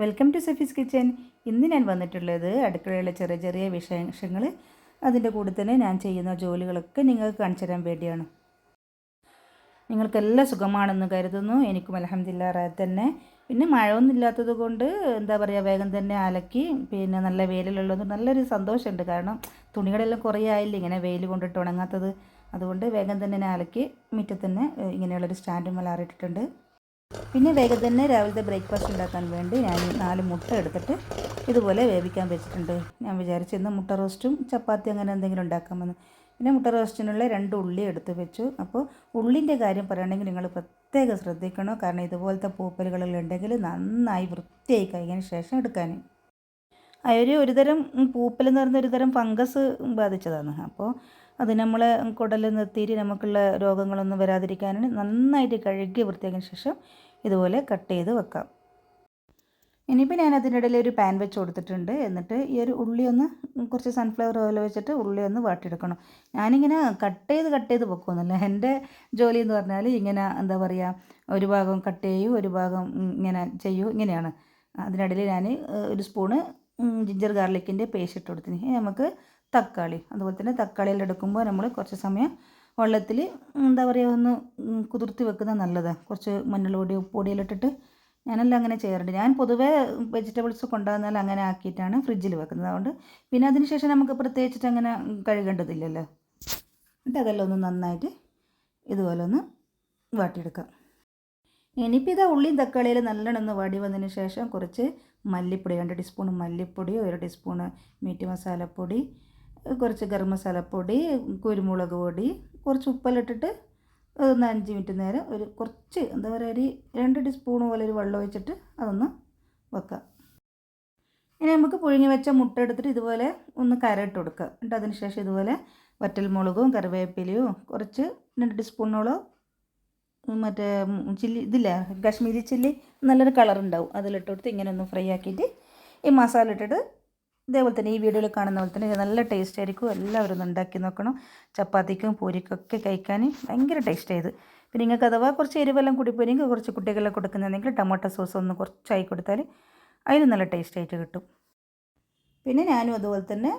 Welcome to സഫീസ് kitchen. ഇന്ന് ഞാൻ വന്നിട്ടുള്ളത് അടുക്കളയിലെ ചെറിയ ചെറിയ വിഷയങ്ങൾ അതിന്റെ കൂടെ തന്നെ ഞാൻ ചെയ്യുന്ന ജോലികളൊക്കെ നിങ്ങൾക്ക് കാണിച്ചു തരാൻ വേണ്ടിയാണ്. നിങ്ങൾക്കെല്ലാം സുഖമാണെന്ന് കരുതുന്നു. എനിക്കും അലഹമില്ല തന്നെ. പിന്നെ മഴയൊന്നും ഇല്ലാത്തത് കൊണ്ട് എന്താ പറയുക വേഗം തന്നെ അലക്കി പിന്നെ നല്ല വെയിലുള്ളത് നല്ലൊരു സന്തോഷമുണ്ട്. കാരണം തുണികളെല്ലാം കുറേ ആയില്ല ഇങ്ങനെ വെയിൽ കൊണ്ടിട്ട് ഉണങ്ങാത്തത്. അതുകൊണ്ട് വേഗം തന്നെ അലക്കി മുറ്റത്ത് ഇങ്ങനെയുള്ളൊരു സ്റ്റാൻഡും മലാറിയിട്ടിട്ടുണ്ട് പിന്നെ വേഗം തന്നെ രാവിലത്തെ ബ്രേക്ക്ഫാസ്റ്റ് ഉണ്ടാക്കാൻ വേണ്ടി ഞാൻ നാല് മുട്ട എടുത്തിട്ട് ഇതുപോലെ വേവിക്കാൻ വെച്ചിട്ടുണ്ട്. ഞാൻ വിചാരിച്ചു ഇന്ന് മുട്ട റോസ്റ്റും ചപ്പാത്തി അങ്ങനെ എന്തെങ്കിലും ഉണ്ടാക്കാമെന്ന്. പിന്നെ മുട്ട റോസ്റ്റിനുള്ള രണ്ട് ഉള്ളി എടുത്ത് വെച്ചു. അപ്പോൾ ഉള്ളിന്റെ കാര്യം പറയുകയാണെങ്കിൽ നിങ്ങൾ പ്രത്യേകം ശ്രദ്ധിക്കണം. കാരണം ഇതുപോലത്തെ പൂപ്പലുകളുണ്ടെങ്കിൽ നന്നായി വൃത്തിയായി കഴിഞ്ഞതിന് ശേഷം എടുക്കാൻ. അതൊരു ഒരു ഒരുതരം പൂപ്പൽ എന്ന് പറയുന്ന ഒരുതരം ഫംഗസ് ബാധിച്ചതാണ്. അപ്പോൾ അത് നമ്മൾ കുടൽ നിർത്തിയിട്ട് നമുക്കുള്ള രോഗങ്ങളൊന്നും വരാതിരിക്കാനാണ് നന്നായിട്ട് കഴുകി വൃത്തിയാക്കിയ ശേഷം ഇതുപോലെ കട്ട് ചെയ്ത് വെക്കാം. ഇനിയിപ്പോൾ ഞാൻ അതിന്റെ ഇടയിൽ ഒരു പാൻ വെച്ച് കൊടുത്തിട്ടുണ്ട്. എന്നിട്ട് ഈ ഒരു ഉള്ളി ഒന്ന് കുറച്ച് സൺഫ്ലവർ ഓയിൽ വെച്ചിട്ട് ഉള്ളി ഒന്ന് വാട്ടിയെടുക്കണം. ഞാനിങ്ങനെ കട്ട് ചെയ്ത് കട്ട് ചെയ്ത് വെക്കുമെന്നല്ല എന്റെ ജോലി എന്ന് പറഞ്ഞാൽ ഇങ്ങനെ എന്താ പറയുക ഒരു ഭാഗം കട്ട് ചെയ്യൂ ഒരു ഭാഗം ഇങ്ങനെ ചെയ്യൂ ഇങ്ങനെയാണ്. അതിനിടയിൽ ഞാൻ ഒരു സ്പൂണ് ജിഞ്ചർ ഗാർലിക്കിന്റെ പേസ്റ്റ് ഇട്ട് കൊടുത്തിന്. നമുക്ക് തക്കാളി. അതുപോലെ തന്നെ തക്കാളിയിൽ എടുക്കുമ്പോൾ നമ്മൾ കുറച്ച് സമയം വെള്ളത്തിൽ എന്താ പറയുക ഒന്ന് കുതിർത്തി വെക്കുന്നത് നല്ലതാണ് കുറച്ച് മഞ്ഞൾപ്പൊടി ഉപ്പുപൊടിയെല്ലാം ഇട്ടിട്ട് ഞാനെല്ലാം അങ്ങനെ ചെയ്യാറുണ്ട്. ഞാൻ പൊതുവേ വെജിറ്റബിൾസ് കൊണ്ടുവന്നാൽ അങ്ങനെ ആക്കിയിട്ടാണ് ഫ്രിഡ്ജിൽ വെക്കുന്നത്. അതുകൊണ്ട് പിന്നെ അതിന് ശേഷം നമുക്ക് പ്രത്യേകിച്ചിട്ട് അങ്ങനെ കഴുകേണ്ടതില്ലല്ലോ. എന്നിട്ട് അതെല്ലാം ഒന്ന് നന്നായിട്ട് ഇതുപോലെ ഒന്ന് വാട്ടിയെടുക്കാം. ഇനിയിപ്പോൾ ഇതാ ഉള്ളിയും തക്കാളിയിൽ നല്ലോണം ഒന്ന് വാടി വന്നതിന് ശേഷം കുറച്ച് മല്ലിപ്പൊടി രണ്ട് ടീസ്പൂൺ മല്ലിപ്പൊടി ഒരു ടീസ്പൂൺ മീറ്റ് മസാലപ്പൊടി കുറച്ച് ഗരം മസാലപ്പൊടി കുരുമുളക് പൊടി കുറച്ച് ഉപ്പെല്ലാം ഇട്ടിട്ട് ഒന്ന് അഞ്ച് മിനിറ്റ് നേരം ഒരു കുറച്ച് എന്താ പറയുക ഒരു രണ്ട് ടീസ്പൂൺ പോലെ ഒരു വെള്ളം ഒഴിച്ചിട്ട് അതൊന്ന് വെക്കാം ഇനി നമുക്ക് പുഴുങ്ങി വെച്ച മുട്ട എടുത്തിട്ട് ഇതുപോലെ ഒന്ന് കരട്ട് കൊടുക്കുക. എന്നിട്ട് അതിന് ശേഷം ഇതുപോലെ വറ്റൽമുളകും കറിവേപ്പിലയും കുറച്ച് രണ്ട് ടീസ്പൂണോളം മറ്റേ ചില്ലി ഇതില്ല കാശ്മീരി ചില്ലി നല്ലൊരു കളർ ഉണ്ടാവും അതിലിട്ട് കൊടുത്ത് ഇങ്ങനെ ഒന്ന് ഫ്രൈ ആക്കിയിട്ട് ഈ മസാല ഇട്ടിട്ട് ഇതേപോലെ തന്നെ ഈ വീഡിയോയിൽ കാണുന്ന പോലെ തന്നെ നല്ല ടേസ്റ്റ് ആയിരിക്കും. എല്ലാവരും ഉണ്ടാക്കി നോക്കണം. ചപ്പാത്തിക്കും പൂരിക്കൊക്കെ കഴിക്കാൻ ഭയങ്കര ടേസ്റ്റ് ആയത് പിന്നെ നിങ്ങൾക്ക് അഥവാ കുറച്ച് എരിവെല്ലാം കൂടി പോരെങ്കിൽ കുറച്ച് കുട്ടികളെ കൊടുക്കുന്നതെങ്കിൽ ടൊമാറ്റോ സോസ് ഒന്ന് കുറച്ചായി കൊടുത്താൽ അതിന് നല്ല ടേസ്റ്റ് ആയിട്ട് കിട്ടും. പിന്നെ ഞാനും അതുപോലെ തന്നെ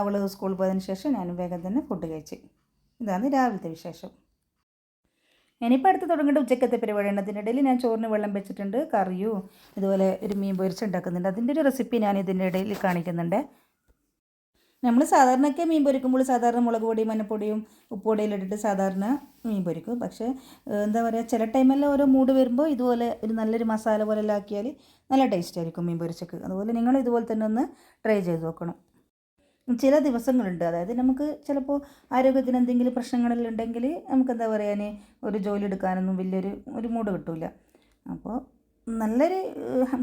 അവൾ സ്കൂളിൽ പോയതിന് ശേഷം ഞാനും വേഗം തന്നെ ഫുഡ് കഴിച്ച്. ഇതാണ് രാവിലത്തെ വിശേഷം. ഇനിയിപ്പോൾ അടുത്ത് തുടങ്ങേണ്ട ഉച്ചക്കത്തെ പരിപാടിയാണ് അതിനിടയിൽ ഞാൻ ചോറിന് വെള്ളം വെച്ചിട്ടുണ്ട് കറിയും ഇതുപോലെ ഒരു മീൻ പൊരിച്ചുണ്ടാക്കുന്നുണ്ട് അതിന്റെ ഒരു റെസിപ്പി ഞാൻ ഇതിന്റെ ഇടയിൽ കാണിക്കുന്നുണ്ട്. നമ്മൾ സാധാരണയൊക്കെ മീൻ പൊരിക്കുമ്പോൾ സാധാരണ മുളക് പൊടിയും മഞ്ഞപ്പൊടിയും ഉപ്പുപൊടിയും ഇട്ടിട്ട് സാധാരണ മീൻ പൊരിക്കും. പക്ഷേ എന്താ പറയുക ചില ടൈമെല്ലാം ഓരോ മൂഡ് വരുമ്പോൾ ഇതുപോലെ ഒരു നല്ലൊരു മസാല പോലെ ആക്കിയാൽ നല്ല ടേസ്റ്റ് ആയിരിക്കും മീൻ പൊരിച്ചക്ക്. അതുപോലെ നിങ്ങൾ ഇതുപോലെ തന്നെ ഒന്ന് ട്രൈ ചെയ്ത് നോക്കണം. ചില ദിവസങ്ങളുണ്ട്. അതായത് നമുക്ക് ചിലപ്പോൾ ആരോഗ്യത്തിന് എന്തെങ്കിലും പ്രശ്നങ്ങളെല്ലാം ഉണ്ടെങ്കിൽ നമുക്ക് എന്താ പറയാൻ ഒരു ജോലി എടുക്കാനൊന്നും വലിയൊരു ഒരു മൂഡ് കിട്ടില്ല അപ്പോൾ നല്ലൊരു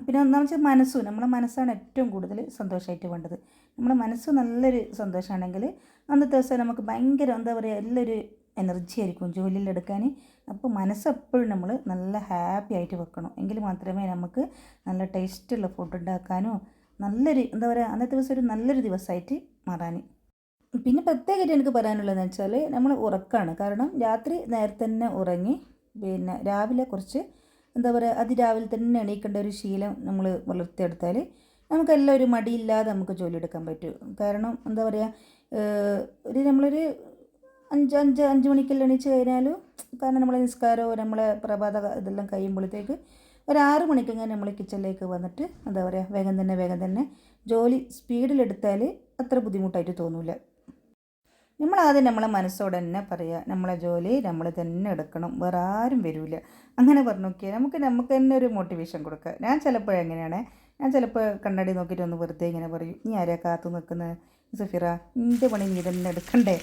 പിന്നെ ഒന്നാമത് വെച്ചാൽ മനസ്സും. നമ്മളെ മനസ്സാണ് ഏറ്റവും കൂടുതൽ സന്തോഷമായിട്ട് വേണ്ടത്. നമ്മുടെ മനസ്സ് നല്ലൊരു സന്തോഷമാണെങ്കിൽ അന്നത്തെ ദിവസം നമുക്ക് ഭയങ്കര എന്താ പറയുക എല്ലാവരും എനർജി ആയിരിക്കും ജോലിയിൽ എടുക്കാൻ. അപ്പോൾ മനസ്സെപ്പോഴും നമ്മൾ നല്ല ഹാപ്പി ആയിട്ട് വെക്കണം. എങ്കിൽ മാത്രമേ നമുക്ക് നല്ല ടേസ്റ്റുള്ള ഫുഡ് ഉണ്ടാക്കാനോ നല്ലൊരു എന്താ പറയുക അന്നത്തെ ദിവസം ഒരു നല്ലൊരു ദിവസമായിട്ട് മാറാൻ പിന്നെ പ്രത്യേകമായിട്ട് എനിക്ക് പറയാനുള്ളതെന്ന് വെച്ചാൽ നമ്മൾ ഉറക്കമാണ് കാരണം രാത്രി നേരത്തെ തന്നെ ഉറങ്ങി പിന്നെ രാവിലെ കുറച്ച് എന്താ പറയുക അതിരാവിലെ തന്നെ എണീക്കേണ്ട ഒരു ശീലം നമ്മൾ വളർത്തിയെടുത്താൽ നമുക്കെല്ലാം ഒരു മടിയില്ലാതെ നമുക്ക് ജോലി എടുക്കാൻ പറ്റും. കാരണം എന്താ പറയുക ഒരു നമ്മളൊരു അഞ്ച് അഞ്ച് അഞ്ച് മണിക്കെല്ലാം എണീച്ച് കഴിഞ്ഞാലും കാരണം നമ്മളെ നിസ്കാരവും നമ്മളെ പ്രഭാത ഇതെല്ലാം കഴിയുമ്പോഴത്തേക്ക് ഒരു ആറ് മണിക്കെങ്ങനെ നമ്മൾ കിച്ചണിലേക്ക് വന്നിട്ട് എന്താ പറയുക വേഗം തന്നെ വേഗം തന്നെ ജോലി സ്പീഡിലെടുത്താൽ അത്ര ബുദ്ധിമുട്ടായിട്ട് തോന്നില്ല നമ്മൾ ആദ്യം നമ്മളെ മനസ്സോടെ തന്നെ പറയുക നമ്മളെ ജോലി നമ്മൾ തന്നെ എടുക്കണം വേറെ ആരും വരില്ല അങ്ങനെ പറഞ്ഞു നോക്കിയാൽ നമുക്ക് നമുക്ക് തന്നെ ഒരു മോട്ടിവേഷൻ കൊടുക്കുക ഞാൻ ചിലപ്പോൾ എങ്ങനെയാണ് ഞാൻ ചിലപ്പോൾ കണ്ണാടി നോക്കിയിട്ട് ഒന്ന് വെറുതെ ഇങ്ങനെ പറയും നീ ആരെയാ കാത്തു നിൽക്കുന്നത് സഫിറ നിന്റെ പണി നീ തന്നെ എടുക്കണ്ടേ?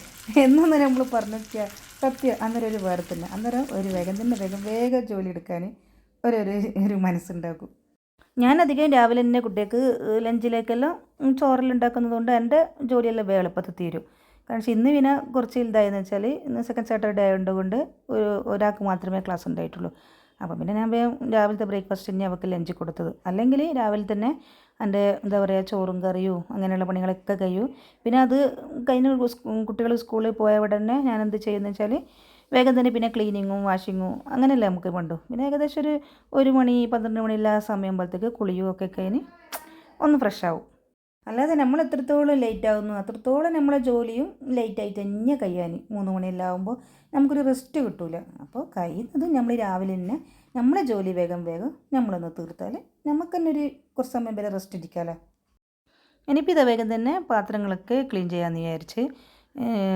എന്നൊന്ന് നമ്മൾ പറഞ്ഞു നോക്കിയാൽ സത്യം അന്നേരം ഒരു വേറെ തന്നെ അന്നേരം ഒരു വേഗം തന്നെ വേഗം വേഗം ജോലി എടുക്കാൻ ഒരു ഒരു മനസ്സുണ്ടാക്കും. ഞാൻ അധികം രാവിലെ തന്നെ കുട്ടികൾക്ക് ലഞ്ചിലേക്കെല്ലാം ചോറെല്ലാം ഉണ്ടാക്കുന്നത് എന്റെ ജോലിയെല്ലാം എളുപ്പത്തിൽ തീരും. കാരണം ഇന്ന് പിന്നെ കുറച്ച് ഇതായെന്ന് വെച്ചാൽ ഇന്ന് സെക്കൻഡ് സാറ്റർഡേ ആയതുകൊണ്ട് ഒരു ഒരാൾക്ക് മാത്രമേ ക്ലാസ് ഉണ്ടായിട്ടുള്ളൂ. അപ്പം പിന്നെ ഞാൻ വേഗം രാവിലത്തെ ബ്രേക്ക്ഫാസ്റ്റ് തന്നെ അവൾക്ക് ലഞ്ച് കൊടുത്തത്. അല്ലെങ്കിൽ രാവിലെ തന്നെ എന്റെ എന്താ പറയുക ചോറും കറിയും അങ്ങനെയുള്ള പണികളൊക്കെ കഴിയും. പിന്നെ അത് കഴിഞ്ഞ് കുട്ടികൾ സ്കൂളിൽ പോയ ഉടനെ ഞാൻ എന്ത് ചെയ്യുന്നത് വെച്ചാൽ വേഗം തന്നെ പിന്നെ ക്ലീനിങ്ങും വാഷിങ്ങും അങ്ങനെയല്ലേ നമുക്ക് വേണ്ടു പിന്നെ ഏകദേശം ഒരു ഒരു മണി പന്ത്രണ്ട് മണിയില്ല സമയം പോലത്തേക്ക് കുളിയും ഒക്കെ കഴിഞ്ഞ് ഒന്ന് ഫ്രഷ് ആവും. അല്ലാതെ നമ്മൾ എത്രത്തോളം ലേറ്റ് ആകുന്നു അത്രത്തോളം നമ്മളെ ജോലിയും ലേറ്റായിട്ട് തന്നെ കഴിയാൻ മൂന്ന് മണിയെല്ലാം ആകുമ്പോൾ നമുക്കൊരു റെസ്റ്റ് കിട്ടൂല. അപ്പോൾ കഴിയുന്നത് നമ്മൾ രാവിലെ തന്നെ നമ്മളെ ജോലി വേഗം വേഗം നമ്മളൊന്ന് തീർത്താൽ നമുക്ക് തന്നെ ഒരു കുറച്ച് സമയം വരെ റെസ്റ്റ് ഇരിക്കാമല്ലോ ഇനിയിപ്പോൾ ഇതാ വേഗം തന്നെ പാത്രങ്ങളൊക്കെ ക്ലീൻ ചെയ്യാമെന്ന് വിചാരിച്ച്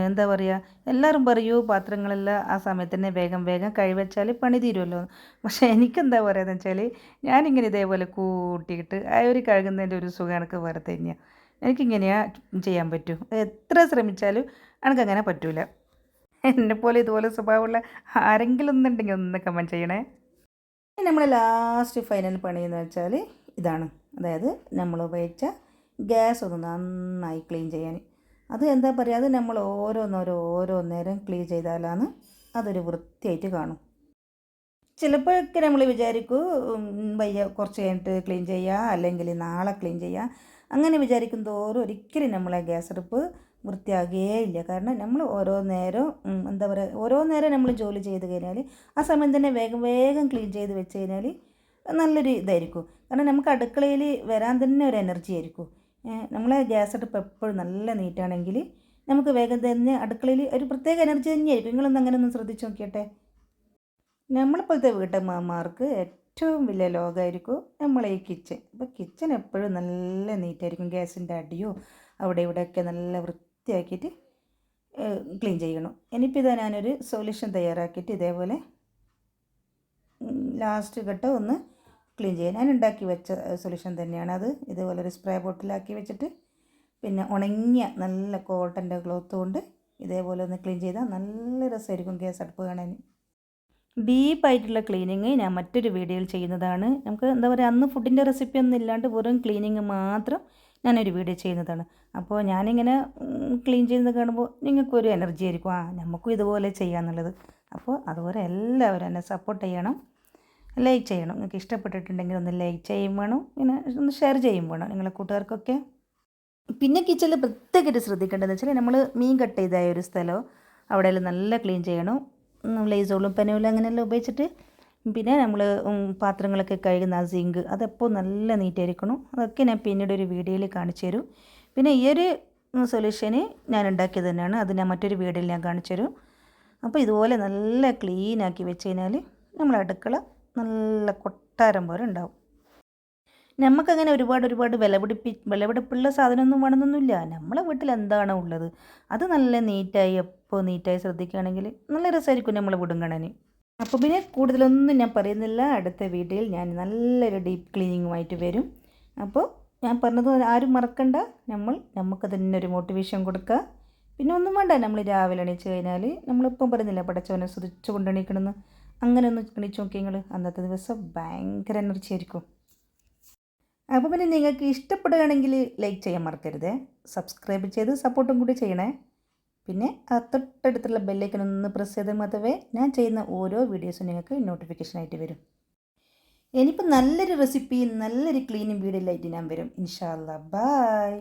എന്താ പറയുക എല്ലാവരും പറയൂ പാത്രങ്ങളെല്ലാം ആ സമയത്ത് തന്നെ വേഗം വേഗം കഴിവച്ചാൽ പണി തീരുമല്ലോ പക്ഷേ എനിക്കെന്താ പറയുക വെച്ചാൽ ഞാനിങ്ങനെ ഇതേപോലെ കൂട്ടിയിട്ട് ആ ഒരു കഴുകുന്നതിന്റെ ഒരു സുഖം എനിക്ക് വേറെ തന്നെയാണ് എനിക്കിങ്ങനെയാ ചെയ്യാൻ പറ്റൂ. എത്ര ശ്രമിച്ചാലും എനിക്കങ്ങനെ പറ്റൂല. എന്നെപ്പോലെ ഇതുപോലെ സ്വഭാവമുള്ള ആരെങ്കിലും ഒന്നുണ്ടെങ്കിൽ ഒന്ന് കമന്റ് ചെയ്യണേ. നമ്മൾ ലാസ്റ്റ് ഫൈനൽ പണി എന്ന് വെച്ചാൽ ഇതാണ്. അതായത് നമ്മൾ ഉപയോഗിച്ച ഗ്യാസ് ഒന്ന് നന്നായി ക്ലീൻ ചെയ്യാൻ അത് എന്താ പറയുക അത് നമ്മൾ ഓരോന്നോരോ ഓരോ നേരം ക്ലീൻ ചെയ്താലാണ് അതൊരു വൃത്തിയായിട്ട് കാണും. ചിലപ്പോഴൊക്കെ നമ്മൾ വിചാരിക്കും വയ്യ കുറച്ച് കഴിഞ്ഞിട്ട് ക്ലീൻ ചെയ്യുക അല്ലെങ്കിൽ നാളെ ക്ലീൻ ചെയ്യുക അങ്ങനെ വിചാരിക്കും തോറും ഒരിക്കലും നമ്മളെ ഗ്യാസ് അടുപ്പ് വൃത്തിയാകുകയേ ഇല്ല കാരണം നമ്മൾ ഓരോ നേരം എന്താ പറയുക ഓരോ നേരം നമ്മൾ ജോലി ചെയ്ത് കഴിഞ്ഞാൽ ആ സമയം തന്നെ വേഗം വേഗം ക്ലീൻ ചെയ്ത് വെച്ച് കഴിഞ്ഞാൽ നല്ലൊരു ഇതായിരിക്കും. കാരണം നമുക്ക് അടുക്കളയിൽ വരാൻ തന്നെ ഒരു എനർജി ആയിരിക്കും. നമ്മളെ ഗ്യാസ് അടുപ്പ് എപ്പോഴും നല്ല നീറ്റാണെങ്കിൽ നമുക്ക് വേഗം തന്നെ അടുക്കളയിൽ ഒരു പ്രത്യേക എനർജി തന്നെയായിരിക്കും നിങ്ങളൊന്ന് അങ്ങനെ ഒന്ന് ശ്രദ്ധിച്ച് നോക്കിയട്ടെ. നമ്മളിപ്പോഴത്തെ വീട്ടമ്മമാർക്ക് ഏറ്റവും വലിയ ലോകമായിരിക്കും നമ്മളെ ഈ കിച്ചൺ അപ്പോൾ കിച്ചൺ എപ്പോഴും നല്ല നീറ്റായിരിക്കും. ഗ്യാസിന്റെ അടിയോ അവിടെ ഇവിടെയൊക്കെ നല്ല വൃത്തിയാക്കിയിട്ട് ക്ലീൻ ചെയ്യണം. ഇനിയിപ്പോൾ ഇതാ ഞാനൊരു സൊല്യൂഷൻ തയ്യാറാക്കിയിട്ട് ഇതേപോലെ ലാസ്റ്റ് ഘട്ടം ഒന്ന് ക്ലീൻ ചെയ്യാൻ. ഞാൻ ഉണ്ടാക്കി വെച്ച സൊല്യൂഷൻ തന്നെയാണ് അത്. ഇതുപോലെ ഒരു സ്പ്രേ ബോട്ടിലാക്കി വെച്ചിട്ട് പിന്നെ ഉണങ്ങിയ നല്ല കോട്ടന്റെ ക്ലോത്ത് കൊണ്ട് ഇതേപോലെ ഒന്ന് ക്ലീൻ ചെയ്താൽ നല്ല രസമായിരിക്കും ഗ്യാസ് അടുപ്പ് കാണാൻ. ഡീപ്പായിട്ടുള്ള ക്ലീനിങ് ഞാൻ മറ്റൊരു വീഡിയോയിൽ ചെയ്യുന്നതാണ്. നമുക്ക് എന്താ പറയുക അന്ന് ഫുഡിന്റെ റെസിപ്പി ഒന്നും ഇല്ലാണ്ട് വെറും ക്ലീനിങ് മാത്രം ഞാനൊരു വീഡിയോ ചെയ്യുന്നതാണ്. അപ്പോൾ ഞാനിങ്ങനെ ക്ലീൻ ചെയ്യുന്നത് കാണുമ്പോൾ നിങ്ങൾക്കൊരു എനർജി ആയിരിക്കും ആ നമുക്കും ഇതുപോലെ ചെയ്യാമെന്നുള്ളത് അപ്പോൾ അതുപോലെ എല്ലാവരും എന്നെ സപ്പോർട്ട് ചെയ്യണം. ലൈക്ക് ചെയ്യണം. നിങ്ങൾക്ക് ഇഷ്ടപ്പെട്ടിട്ടുണ്ടെങ്കിൽ ഒന്ന് ലൈക്ക് ചെയ്യും വേണം. പിന്നെ ഒന്ന് ഷെയർ ചെയ്യും വേണം നിങ്ങളെ കൂട്ടുകാർക്കൊക്കെ. പിന്നെ കിച്ചണിൽ പ്രത്യേകമായിട്ട് ശ്രദ്ധിക്കേണ്ടതെന്ന് വെച്ചാൽ നമ്മൾ മീൻ കട്ട് ചെയ്തായ ഒരു സ്ഥലമോ അവിടെയെല്ലാം നല്ല ക്ലീൻ ചെയ്യണം. ലൈസോളും പെനോലും അങ്ങനെയെല്ലാം ഉപയോഗിച്ചിട്ട് പിന്നെ നമ്മൾ പാത്രങ്ങളൊക്കെ കഴുകുന്ന ആ സിങ്ക് അതെപ്പോൾ നല്ല നീറ്റായിരിക്കണം അതൊക്കെ ഞാൻ പിന്നീട് ഒരു വീഡിയോയിൽ കാണിച്ചു തരും. പിന്നെ ഈ ഒരു സൊല്യൂഷന് ഞാൻ ഉണ്ടാക്കിയത് തന്നെയാണ്. അത് ഞാൻ മറ്റൊരു വീഡിയോയിൽ ഞാൻ കാണിച്ചു തരും. അപ്പോൾ ഇതുപോലെ നല്ല ക്ലീനാക്കി വെച്ച് കഴിഞ്ഞാൽ നമ്മൾ അടുക്കള നല്ല കൊട്ടാരം പോലെ ഉണ്ടാവും. നമുക്കങ്ങനെ ഒരുപാട് ഒരുപാട് വിലപിടിപ്പി വിലപിടിപ്പുള്ള സാധനമൊന്നും വേണമെന്നൊന്നുമില്ല. നമ്മളെ വീട്ടിൽ എന്താണോ ഉള്ളത്. അത് നല്ല നീറ്റായി എപ്പോൾ നീറ്റായി ശ്രദ്ധിക്കുകയാണെങ്കിൽ നല്ല രസമായിരിക്കും നമ്മളെ വീടും കാണാൻ. അപ്പോൾ പിന്നെ കൂടുതലൊന്നും ഞാൻ പറയുന്നില്ല. അടുത്ത വീട്ടിൽ ഞാൻ നല്ലൊരു ഡീപ്പ് ക്ലീനിങ്ങുമായിട്ട് വരും. അപ്പോൾ ഞാൻ പറഞ്ഞത് ആരും മറക്കണ്ട. നമ്മൾ നമുക്ക് തന്നെ ഒരു മോട്ടിവേഷൻ കൊടുക്കുക. പിന്നെ ഒന്നും വേണ്ട. നമ്മൾ രാവിലെ എണീച്ച് കഴിഞ്ഞാൽ നമ്മളിപ്പം പറയുന്നില്ല. പടച്ചവനെ ശ്രദ്ധിച്ചു കൊണ്ടെണീക്കണമെന്ന് അങ്ങനെ ഒന്ന് എണീച്ച് നോക്കി നിങ്ങൾ അന്നത്തെ ദിവസം ഭയങ്കര എനർജി ആയിരിക്കും. അപ്പോൾ പിന്നെ നിങ്ങൾക്ക് ഇഷ്ടപ്പെടുകയാണെങ്കിൽ ലൈക്ക് ചെയ്യാൻ മറക്കരുത്. സബ്സ്ക്രൈബ് ചെയ്ത് സപ്പോർട്ടും കൂടി ചെയ്യണേ. പിന്നെ ആ തൊട്ടടുത്തുള്ള ബെല്ലൈക്കൻ ഒന്ന് പ്രസ് ചെയ്താൽ മാത്രമേ ഞാൻ ചെയ്യുന്ന ഓരോ വീഡിയോസും നിങ്ങൾക്ക് നോട്ടിഫിക്കേഷനായിട്ട് വരും. ഇനിയിപ്പോൾ നല്ലൊരു റെസിപ്പി നല്ലൊരു ക്ലീനും വീഡിയോ ലൈറ്റ് ഞാൻ വരും. ഇൻഷാല്ല ബായ്